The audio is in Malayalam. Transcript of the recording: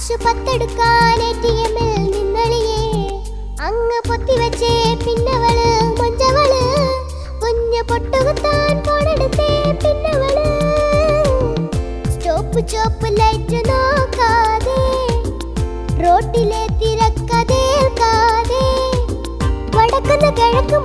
കാശു പത്തെടുക്കാൻ എറ്റിയമ്മിൽ നിന്നളിയേ. അങ്ങ് പൊത്തിവെച്ചേ പിന്നവൾ മൊഞ്ചവൾ. കുഞ്ഞ് പൊട്ടുകുത്താൻ പോണെടുത്തേ പിന്നവൾ. സ്റ്റോപ്പ് ചോപ്പ് ലൈറ്റ് നോക്കാതെ റോട്ടിലെ തിരക്കതേൽക്കാതെ വടക്കുന്ന കിഴക്ക്